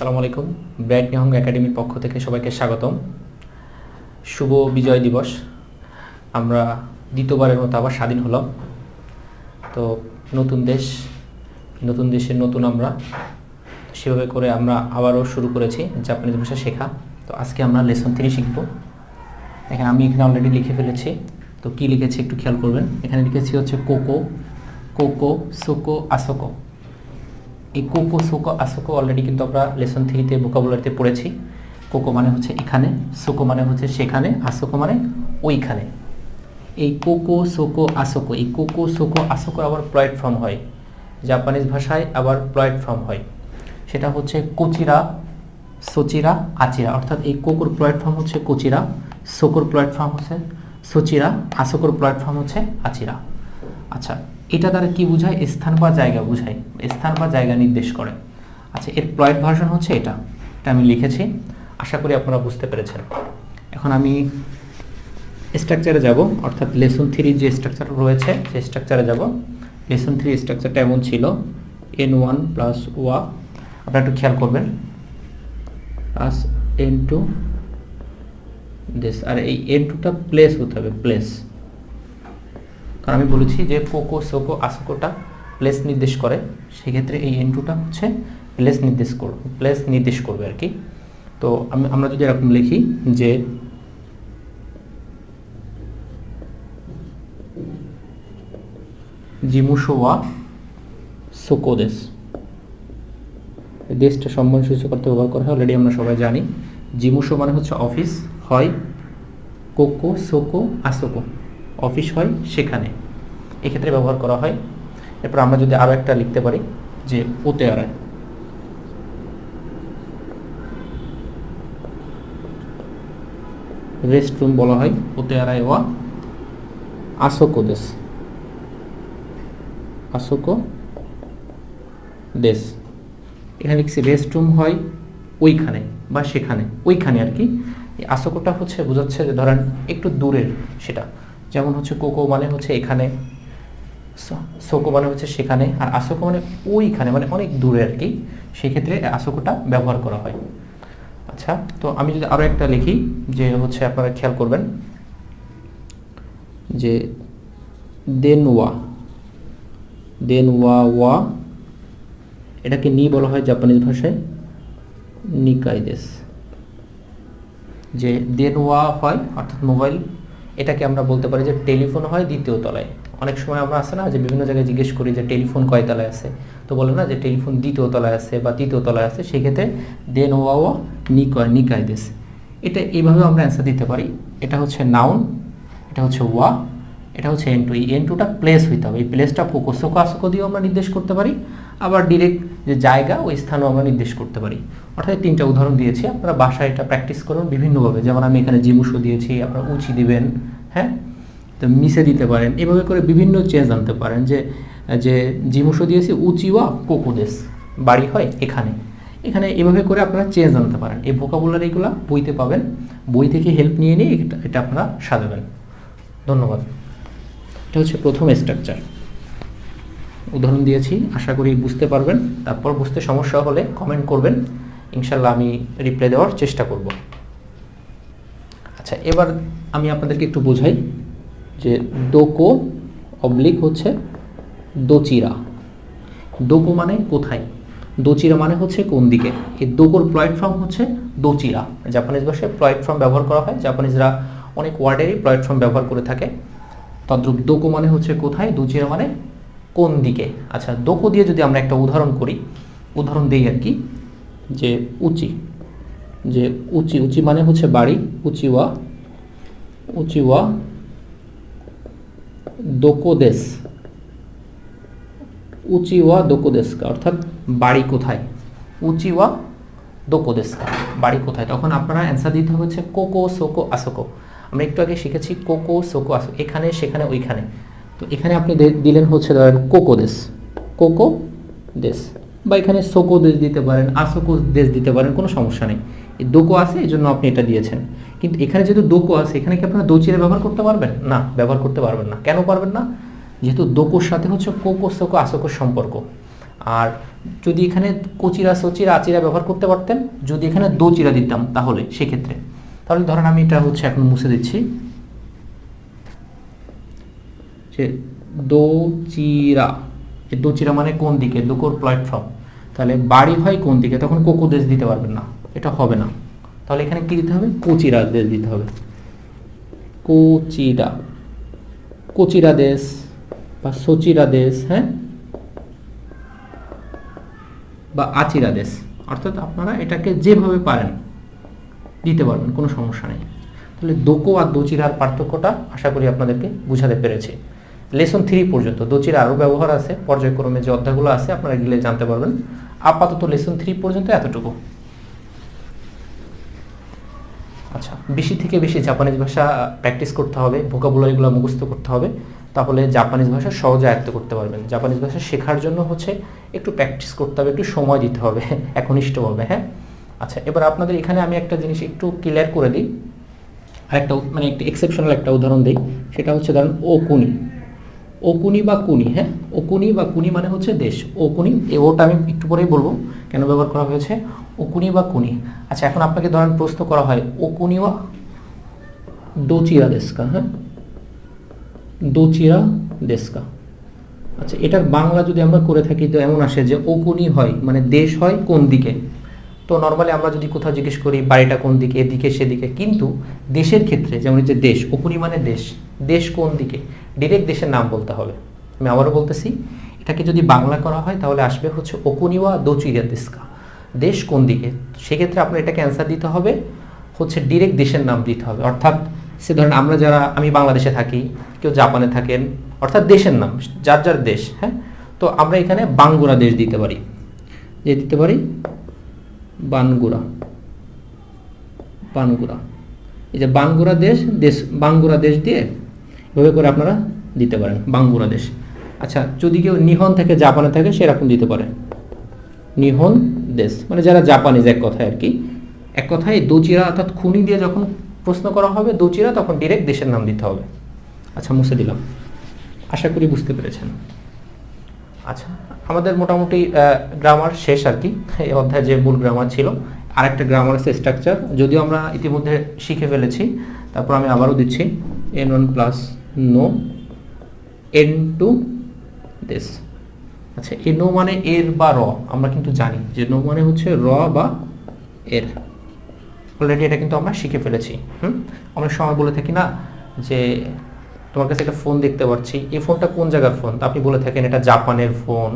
আসসালামু আলাইকুম। ব্রাইট নিহং একাডেমির পক্ষ থেকে সবাইকে স্বাগতম। শুভ বিজয় দিবস। আমরা দ্বিতীয়বারের মতো আবার স্বাধীন হলাম। তো নতুন দেশ, নতুন দেশের নতুন আমরা। সেভাবে করে আমরা আবারও শুরু করেছি জাপানিজ ভাষা শেখা। তো আজকে আমরা লেসন থ্রি শিখব। এখানে আমি এখানে অলরেডি লিখে ফেলেছি। তো কি লিখেছি একটু খেয়াল করবেন। এখানে লিখেছি হচ্ছে কোকো কোকো, সোকো, আসোকো। এই কোকো সোকো আসোকো অলরেডি কিন্তু আমরা লেসন থ্রিতে ভোকাবুলারিতে পড়েছি। কোকো মানে হচ্ছে এখানে সোকো মানে হচ্ছে সেখানে আসোকো মানে ওইখানে। এই কোকো সোকো আসোকো এই কোকো সোকো আসোকোর আবার প্লয়েড ফর্ম হয়। জাপানিজ ভাষায় আবার প্লয়েড ফর্ম হয়। সেটা হচ্ছে কোচিরা, সোচিরা, আচিরা। অর্থাৎ এই কোকোর প্ল্যাটফর্ম হচ্ছে কোচিরা সোকোর প্ল্যাটফর্ম হচ্ছে সোচিরা আসোকোর প্ল্যাটফর্ম হচ্ছে আচিরা। আচ্ছা এটা দ্বারা কি বোঝায়? স্থান বা জায়গা বোঝায়। স্থান বা জায়গা নির্দেশ করে। আচ্ছা এর প্লয়েড ভার্সন হচ্ছে এটা। এটা আমি লিখেছি। আশা করি আপনারা বুঝতে পেরেছেন। এখন আমি স্ট্রাকচারে যাব। অর্থাৎ লেসন থ্রির যে স্ট্রাকচার রয়েছে, সেই স্ট্রাকচারে যাব। লেসন থ্রি স্ট্রাকচারটা এমন ছিল। এন ওয়ান প্লাস ওয়া। আপনারা একটু খেয়াল করবেন। প্লাস এন টু, দিস, আর এই এন টুটা প্লেস হতে হবে, প্লেস। কারণ আমি বলেছি যে কোকো, সোকো, আসোকোটা প্লেস নির্দেশ করে। সেক্ষেত্রে এই এন টুটা হচ্ছে প্লেস নির্দেশ করবে প্লেস নির্দেশ করবে আর কি। তো আমি, আমরা যদি এরকম লিখি যে জিমুশো ওয়া সোকো দেশ। দেশটা সম্মান সূচক অর্থে ব্যবহার করা হয় অলরেডি আমরা সবাই জানি। জিমুশো মানে হচ্ছে অফিস হয় কোকো, সোকো, আসোকো। অফিস হয় সেখানে। এক্ষেত্রে ব্যবহার করা হয়। এরপর আমরা যদি আরও একটা লিখতে পারি, যে ওতে আড়ায় রেস্ট রুম বলা হয় ওতে আড়ায় ওয়া আসোকো দেশ আসোকো দেশ এখানে লিখছি রেস্ট রুম হয় ওইখানে বা সেখানে। ওইখানে আর কি। আসোকোটা হচ্ছে, বোঝাচ্ছে যে ধরেন একটু দূরের সেটা। যেমন হচ্ছে কোকো মানে হচ্ছে এখানে সোকো মানে হচ্ছে সেখানে, আর আসোকো মানে ওইখানে মানে অনেক দূরে আর কি। সেক্ষেত্রে আসোকোটা ব্যবহার করা হয়। আচ্ছা তো আমি যদি আরও একটা লিখি, যে হচ্ছে আপনারা খেয়াল করবেন, যে দেন ওয়া দেন ওয়া ওয়া এটাকে নি বলা হয় জাপানিজ ভাষায়, নিকাইদেস। যে দেন ওয়া হয়, অর্থাৎ মোবাইল এটাকে আমরা বলতে পারি যে টেলিফোন হয় দ্বিতীয় তলায়। অনেক সময় আমরা আছে না যে বিভিন্ন জায়গায় জিজ্ঞেস করি যে টেলিফোন কয় তলায় আছে? তো বলে না যে টেলিফোন দ্বিতীয় তলায় আছে বা তৃতীয় তলায় আছে, সেক্ষেত্রে দেন ওয়া ওয়া নিকয় নিকাইদেস এটা এইভাবে আমরা অ্যান্সার দিতে পারি। এটা হচ্ছে নাউন এটা হচ্ছে ওয়া, এটা হচ্ছে এন টু এই এন টুটা প্লেস হইতে হবে। এই প্লেসটা কোকোসোকো দিয়েও আমরা নির্দেশ করতে পারি। আবার ডিরেক্ট যে জায়গা, ওই স্থানও আমরা নির্দেশ করতে পারি। অর্থাৎ তিনটা উদাহরণ দিয়েছি। আপনারা বাসায় এটা প্র্যাকটিস করুন বিভিন্নভাবে। যেমন আমি এখানে জিমুসো দিয়েছি, আপনারা উচি দিবেন হ্যাঁ? তো মিশে দিতে পারেন। এভাবে করে বিভিন্ন চেঞ্জ আনতে পারেন যে যে জিমুসো দিয়েছি উঁচি উচিওয়া কোকোদেশ। বাড়ি হয় এখানে। এখানে এভাবে করে আপনারা চেঞ্জ আনতে পারেন। এই ভোকাবুলারিগুলো বইতে পাবেন। বই থেকে হেল্প নিয়ে নিয়ে এটা আপনারা সাজাবেন। ধন্যবাদ। এটা হচ্ছে প্রথম স্ট্রাকচার উদাহরণ দিয়েছি, আশা করি বুঝতে পারবেন। তারপর বুঝতে সমস্যা হলে কমেন্ট করবেন। ইনশাল্লাহ আমি রিপ্লাই দেওয়ার চেষ্টা করব। আচ্ছা এবার আমি আপনাদেরকে একটু বোঝাই যে দোকো অবলিক হচ্ছে দোচিরা। দোকো মানে কোথায়? দোচিরা মানে হচ্ছে কোন দিকে? এই দোকোর প্ল্যাটফর্ম হচ্ছে দোচিরা। জাপানিজ ভাষায় প্ল্যাটফর্ম ব্যবহার করা হয়। জাপানিজরা অনেক ওয়ার্ডেরই প্ল্যাটফর্ম ব্যবহার করে থাকে। তদ্রুপ দোকো মানে হচ্ছে কোথায়? দোচিরা মানে কোন দিকে? আচ্ছা দোকো দিয়ে যদি আমরা একটা উদাহরণ করি, উদাহরণ দিই আর কি, যে উচি যে উচি উচি মানে হচ্ছে বাড়ি উচিওয়া উচিওয়া দোকোদেশ উচিওয়া দোকোদেশকা অর্থাৎ বাড়ি কোথায়? উচিওয়া দোকোদেশকা বাড়ি কোথায়? তখন আপনারা অ্যান্সার দিতে হচ্ছে কোকো, সোকো, আসোকো। আমরা একটু আগে শিখেছি কোকো, সোকো, আসো, এখানে, সেখানে, ওইখানে। তো এখানে আপনি দিলেন হচ্ছে ধরেন কোকো দেশ। কোকো দেশ। বা এখানে সোকো দেশ দিতে পারেন, আসোকো দেশ দিতে পারেন, কোনো সমস্যা নেই। এই দোকো আছে এই জন্য আপনি এটা দিয়েছেন। কিন্তু এখানে যেহেতু দোকো আছে, এখানে কি আপনারা দোচিরে ব্যবহার করতে পারবেন? না, ব্যবহার করতে পারবেন না। কেন পারবেন না? যেহেতু দোকোর সাথে হচ্ছে কোকো, সোকো, আসোকোর সম্পর্ক। আর যদি এখানে কচিরা, সচিরা, আচিরা ব্যবহার করতে পারতেন, যদি এখানে দোচিরা দিতাম তাহলে, সেক্ষেত্রে। তাহলে ধরেন আমি এটা হচ্ছে এখন মুছে দিচ্ছি। যে দোচিরা। এই দোচিরা মানে কোন দিকে? দুকোর প্ল্যাটফর্ম তাহলে বাড়ি হয় কোন দিকে? তখন কোকো দেশ দিতে পারবেন না। এটা হবে না। তাহলে এখানে কি দিতে হবে? কোচিরা দেশ দিতে হবে। কোচিরা। কোচিরা দেশ বা সচিরা দেশ হ্যাঁ? বা আচিরা দেশ। অর্থাৎ আপনারা এটাকে যেভাবে পারেন দিতে পারবেন, কোনো সমস্যা নেই। তাহলে দোকো আর দোচিরার পার্থক্যটা আশা করি আপনাদেরকে বুঝাতে পেরেছি। লেসন থ্রি পর্যন্ত দোচির আরও ব্যবহার আছে, পর্যায়ক্রমে যে অধ্যায়গুলো আছে, আপনারা গেলে জানতে পারবেন। আপাতত লেসন থ্রি পর্যন্ত এতটুকু। আচ্ছা বেশি থেকে বেশি জাপানিজ ভাষা প্র্যাকটিস করতে হবে ভোকাবুলারিগুলো মুখস্থ করতে হবে, তাহলে জাপানিজ ভাষা সহজে আয়ত্ত করতে পারবেন। জাপানিজ ভাষা শেখার জন্য হচ্ছে একটু প্র্যাকটিস করতে হবে, একটু সময় দিতে হবে, একনিষ্ঠভাবে হ্যাঁ? আচ্ছা এবার আপনাদের এখানে আমি একটা জিনিস একটু ক্লিয়ার করে দিই। আরেকটা উ- মানে একটি এক্সেপশনাল একটা উদাহরণ দিই, সেটা হচ্ছে ধরেন ওকুনি ওকুনি বা কুনি হ্যাঁ? ওকুনি বা কুনি মানে হচ্ছে দেশ। ওকুনি ওটা আমি একটু পরেই বলব কেন ব্যবহার করা হয়েছে। ওকুনি বা কুনি। আচ্ছা এখন আপনাকে ধরেন প্রশ্ন করা হয় ওকুনি বা দোচিরা দেশকা হ্যাঁ? দোচিরা দেশকা। আচ্ছা এটার বাংলা যদি আমরা করে থাকি তো এমন আসে যে ওকুনি হয় মানে দেশ হয় কোন দিকে? তো নর্মালি আমরা যদি কোথাও জিজ্ঞেস করি, বাড়িটা কোন দিকে, এদিকে, সেদিকে, কিন্তু দেশের ক্ষেত্রে, যেমন যে দেশ মানে দেশ দেশ কোন দিকে ডিরেক্ট দেশের নাম বলতে হবে। আমি আবারও বলতেছি, এটাকে যদি বাংলা করা হয়, তাহলে আসবে হচ্ছে ওকুনিওয়া দোচিরা দেশকা দেশ কোন দিকে, সেক্ষেত্রে আপনার এটাকে অ্যান্সার দিতে হবে, হচ্ছে ডিরেক্ট দেশের নাম দিতে হবে। অর্থাৎ, সে ধরেন আমরা যারা, আমি বাংলাদেশে থাকি, কেউ জাপানে থাকেন, অর্থাৎ দেশের নাম, যার যার দেশ হ্যাঁ? তো আমরা এখানে বাঙ্গুরা দেশ দিতে পারি। যে দিতে পারি? বানগুড়া। বানগুড়া। এই যে বানগুড়া দেশ দেশ বাঙ্গুরা দেশ দিয়ে এভাবে করে আপনারা দিতে পারেন বাঙ্গুরা দেশ। আচ্ছা যদি কেউ নিহন থেকে জাপানে থাকে সেরকম দিতে পারে। নিহন দেশ মানে যারা জাপানিজ এক কথায় আর কি। এক কথায় দোচিরা অর্থাৎ খুনি দিয়ে যখন প্রশ্ন করা হবে, দোচিরা তখন ডিরেক্ট দেশের নাম দিতে হবে। আচ্ছা মুছে দিলাম। আশা করি বুঝতে পেরেছেন। আচ্ছা আমাদের মোটামুটি গ্রামার শেষ আর কি। এই অধ্যায়ে যে মূল গ্রামার ছিল, আরেকটা গ্রামার আছে স্ট্রাকচার যদিও আমরা ইতিমধ্যে শিখে ফেলেছি, তারপর আমি আবারও দিচ্ছি। N one plus no N two this আচ্ছা এ নো মানে এর বা র, আমরা কিন্তু জানি যে নো মানে হচ্ছে র বা এর। অলরেডি এটা কিন্তু আমরা শিখে ফেলেছি, হুম? অনেক সময় বলে থাকি না যে তোমার কাছে একটা ফোন দেখতে পাচ্ছি। এই ফোনটা কোন জায়গার ফোন তা আপনি বলে থাকেন, এটা জাপানের ফোন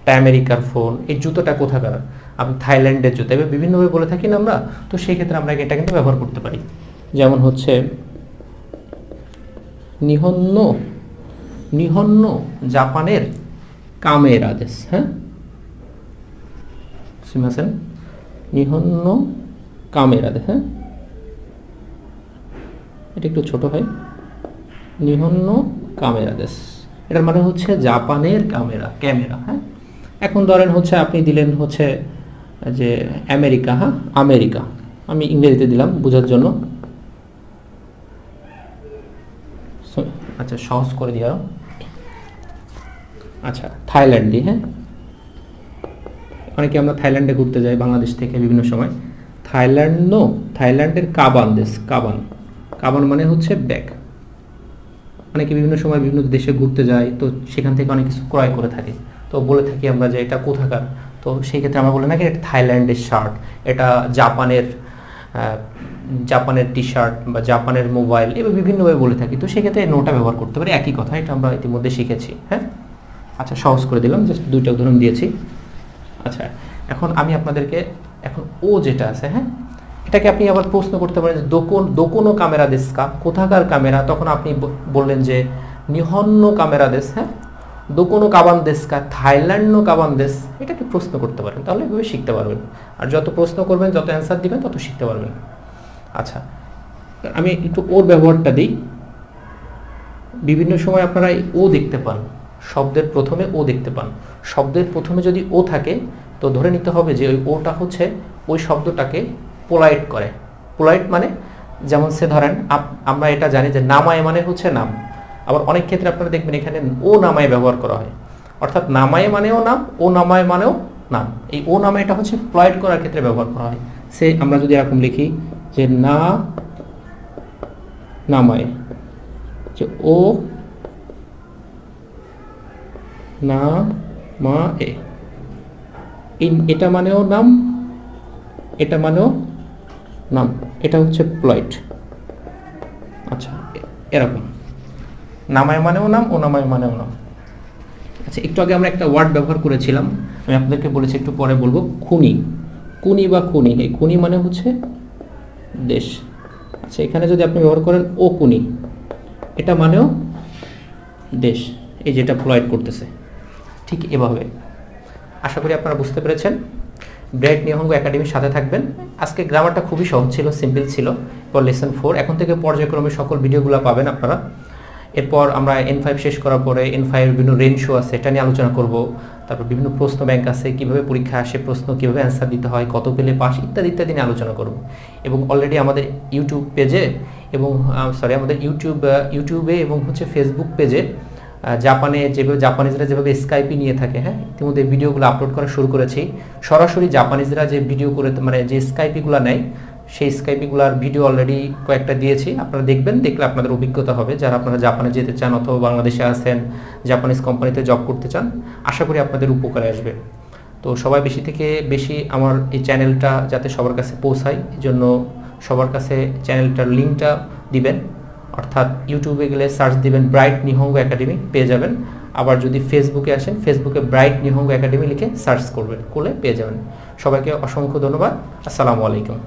এটা আমেরিকার ফোন এই জুতোটা কোথাকার? আপনি থাইল্যান্ডের জুতো। এবার বিভিন্নভাবে বলে থাকি না আমরা, তো সেই ক্ষেত্রে আমরা এটা কিন্তু ব্যবহার করতে পারি। যেমন হচ্ছে, নিহন্ন নিহন্ন জাপানের কামের আদেশ হ্যাঁ? শুনেছেন নিহন্ন কামের আদেশ হ্যাঁ? এটা একটু ছোট হয়। নিহন্ন কামেরা দেশ। এটার মানে হচ্ছে জাপানের ক্যামেরা ক্যামেরা হ্যাঁ? এখন ধরেন হচ্ছে আপনি দিলেন হচ্ছে যে আমেরিকা হ্যাঁ? আমেরিকা। আমি ইংরেজিতে দিলাম বোঝার জন্য। আচ্ছা সহজ করে দিয়ে আচ্ছা থাইল্যান্ড দিই হ্যাঁ? অনেকে আমরা থাইল্যান্ডে ঘুরতে যাই বাংলাদেশ থেকে বিভিন্ন সময়। থাইল্যান্ড নো থাইল্যান্ডের কাবান দেশ, কাবান। কাবান মানে হচ্ছে ব্যাগ। অনেকে বিভিন্ন সময় বিভিন্ন দেশে ঘুরতে যায়, তো সেখান থেকে অনেক কিছু ক্রয় করে থাকে। তো বলে থাকি আমরা যে এটা কোথাকার? তো সেই ক্ষেত্রে আমরা বলি নাকি এটা থাইল্যান্ডের শার্ট। এটা জাপানের জাপানের টি শার্ট বা জাপানের মোবাইল এবার বিভিন্নভাবে বলে থাকি। তো সেক্ষেত্রে নোটা ব্যবহার করতে পারি। একই কথা, এটা আমরা ইতিমধ্যে শিখেছি হ্যাঁ? আচ্ছা সহজ করে দিলাম জাস্ট দুইটা উদাহরণ দিয়েছি। আচ্ছা এখন আমি আপনাদেরকে, এখন ও যেটা আছে হ্যাঁ? এটাকে আপনি আবার প্রশ্ন করতে পারেন যে দোকন, দোকোনো ক্যামেরা দেশকা কোথাকার ক্যামেরা তখন আপনি বললেন যে নিহন্ন ক্যামেরা দেশ হ্যাঁ? দোকোনো কাবান দেশকা থাইল্যান্ড কাবান দেশ এটাকে প্রশ্ন করতে পারেন, তাহলে এভাবে শিখতে পারবেন। আর যত প্রশ্ন করবেন, যত অ্যান্সার দিবেন, তত শিখতে পারবেন। আচ্ছা আমি একটু ওর ব্যবহারটা দিই। বিভিন্ন সময় আপনারা ও দেখতে পান, শব্দের প্রথমে ও দেখতে পান। শব্দের প্রথমে যদি ও থাকে, তো ধরে নিতে হবে যে ওই ওটা হচ্ছে, ওই শব্দটাকে পোলাইট করে। পোলাইট মানে যেমন সে ধরেন আমরা এটা জানি যে নামায় মানে হচ্ছে নাম। আবার অনেক ক্ষেত্রে আপনারা দেখবেন এখানে ও নামায় ব্যবহার করা হয়। অর্থাৎ নামায় মানেও নাম, ও নামায় মানেও নাম। এই ও নামে এটা হচ্ছে প্লয়েড করার ক্ষেত্রে ব্যবহার করা হয়। সে, আমরা যদি এরকম লিখি যে না নামায়, যে ও না মা এ এটা মানেও নাম, এটা মানেও নাম এটা হচ্ছে প্লয়েড আচ্ছা এরকম। নামায় মানেও নাম ও নামায় মানেও নাম। আচ্ছা একটু আগে আমরা একটা ওয়ার্ড ব্যবহার করেছিলাম। আমি আপনাদেরকে বলেছি, একটু পরে বলব, খুনি। কুনি বা খুনি, এই খুনি মানে হচ্ছে দেশ। আচ্ছা এখানে যদি আপনি ব্যবহার করেন, ও কুনি এটা মানেও দেশ, এই যেটা প্রোভাইড করতেছে। ঠিক এভাবে। আশা করি আপনারা বুঝতে পেরেছেন। ব্রাইট নিহঙ্গ একাডেমির সাথে থাকবেন। আজকে গ্রামারটা খুবই সহজ ছিল সিম্পল ছিল পর লেসন ফোর এখন থেকে পর্যায়ক্রমে সকল ভিডিওগুলো পাবেন আপনারা। এরপর আমরা এন ফাইভ শেষ করার পরে এন ফাইভের বিভিন্ন রেঞ্জ শো আছে, এটা নিয়ে আলোচনা করব। তারপর বিভিন্ন প্রশ্ন ব্যাংক আছে, কীভাবে পরীক্ষা আসে, প্রশ্ন কীভাবে অ্যান্সার দিতে হয়, কত পেলে পাস ইত্যাদি ইত্যাদি নিয়ে আলোচনা করব। এবং অলরেডি আমাদের ইউটিউব পেজে এবং সরি আমাদের ইউটিউব ইউটিউবে এবং হচ্ছে ফেসবুক পেজে জাপানে যেভাবে জাপানিজরা যেভাবে স্কাইপি নিয়ে থাকে হ্যাঁ ইতিমধ্যে ভিডিওগুলো আপলোড করা শুরু করেছি। সরাসরি জাপানিজরা যে ভিডিও করে মানে যে স্কাইপিগুলো নেয়, সেই স্কাইপিগুলোর ভিডিও অলরেডি কয়েকটা দিয়েছি। আপনারা দেখবেন, দেখলে আপনাদের অভিজ্ঞতা হবে যারা আপনারা জাপানে যেতে চান অথবা বাংলাদেশে আছেন, জাপানিজ কোম্পানিতে জব করতে চান, আশা করি আপনাদের উপকারে আসবে। তো সবাই বেশি থেকে বেশি আমার এই চ্যানেলটা যাতে সবার কাছে পৌঁছায় এই জন্য সবার কাছে চ্যানেলটার লিঙ্কটা দিবেন। অর্থাৎ ইউটিউবে গেলে সার্চ দিবেন ব্রাইট নিহঙ্গ একাডেমি পেয়ে যাবেন। আবার যদি ফেসবুকে আসেন ফেসবুকে ব্রাইট নিহঙ্গ একাডেমি লিখে সার্চ করবেন, করলে পেয়ে যাবেন। সবাইকে অসংখ্য ধন্যবাদ। আসসালামু আলাইকুম।